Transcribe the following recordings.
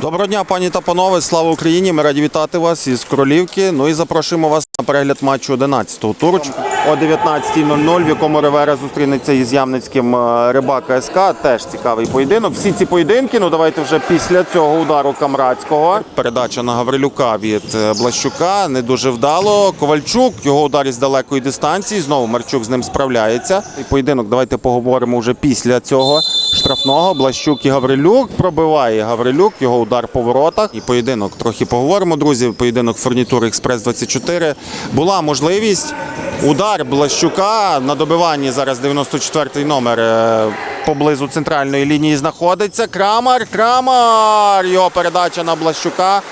Доброго дня, пані та панове. Слава Україні! Ми раді вітати вас із Королівки. Ну і запрошуємо вас перегляд матчу 11-го туру о 19.00, в якому Ревера зустрінеться із Ямницьким е, Рибака СК. Теж цікавий поєдинок. Всі ці поєдинки, ну давайте вже після цього удару Камрадського. Передача на Гаврилюка від е, Блащука. Не дуже вдало. Ковальчук, його удар із далекої дистанції. Знову Марчук з ним справляється. І поєдинок давайте поговоримо вже після цього штрафного. Блащук і Гаврилюк пробиває Гаврилюк, його удар по воротах. І поєдинок трохи поговоримо, друзі. Поєдинок фурнітури Експрес 24. Була можливість. Удар Блащука на добиванні зараз 94-й номер е, поблизу центральної лінії знаходиться. Крамар, Крамар! Його передача на Блащука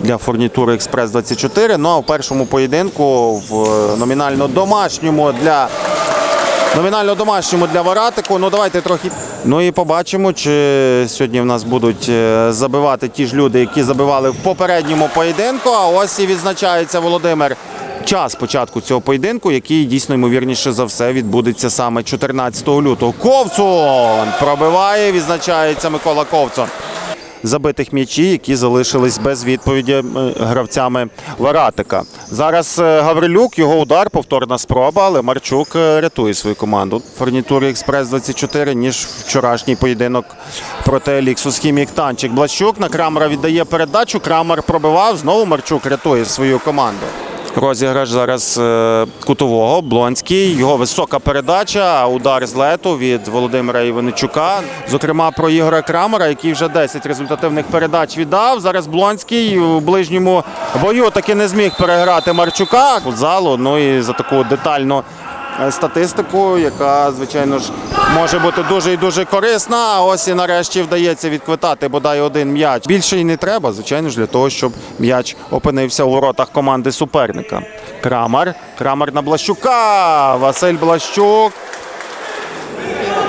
для фурнітури Експрес 24. Ну а в першому поєдинку в е, номінально домашньому для Номінально домашньому для Варатику. Ну давайте трохи. Ну і побачимо, чи сьогодні в нас будуть е, забивати ті ж люди, які забивали в попередньому поєдинку. А ось і відзначається Володимир. Час початку цього поєдинку, який дійсно ймовірніше за все відбудеться саме 14 лютого. Ковцун пробиває, відзначається Микола Ковцун. Забитих м'ячі, які залишились без відповіді е, гравцями Варатика. Зараз е, Гаврилюк, його удар, повторна спроба, але Марчук е, рятує свою команду. Фурнітури Експрес 24, ніж вчорашній поєдинок проти Еліксус Хімік Танчик. Блащук на Крамера віддає передачу. Крамер пробивав. Знову Марчук рятує свою команду. Розіграш зараз е, кутового. Блонський. Його висока передача. Удар з лету від Володимира Іваничука. Зокрема, про Ігоря Крамера, який вже 10 результативних передач віддав. Зараз Блонський у ближньому бою таки не зміг переграти Марчука. залу. Ну і за таку детальну статистику, яка, звичайно ж, може бути дуже і дуже корисна. А ось і нарешті вдається відквитати бодай один м'яч. Більше і не треба, звичайно ж, для того, щоб м'яч опинився у воротах команди суперника. Крамар. Крамар на Блащука. Василь Блащук.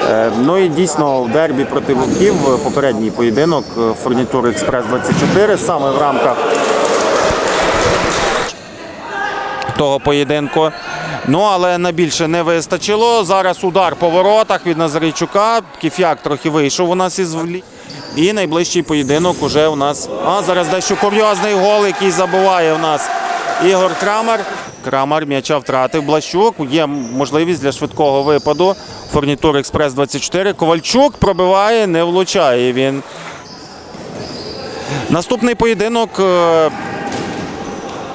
Е, Ну і дійсно в дербі проти вовків е, попередній поєдинок е, фурнітури Експрес 24 саме в рамках того поєдинку. Ну, але на більше не вистачило. Зараз удар по воротах від Назарійчука. Кіфяк трохи вийшов у нас із. І найближчий поєдинок уже у нас. А зараз дещо курйозний гол, який забуває у нас Ігор Крамер. Крамер м'яча втратив Блащук. Є можливість для швидкого випаду. Фурнітур Експрес 24. Ковальчук пробиває, не влучає він. Наступний поєдинок. е,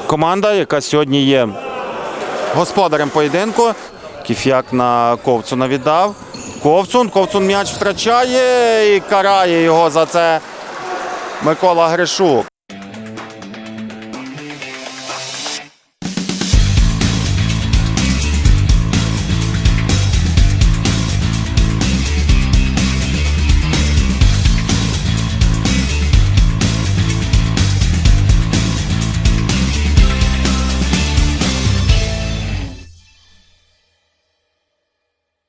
Команда, яка сьогодні є господарем поєдинку. Кіфяк на Ковцуна віддав. Ковцун, Ковцун м'яч втрачає і карає його за це Микола Гришук.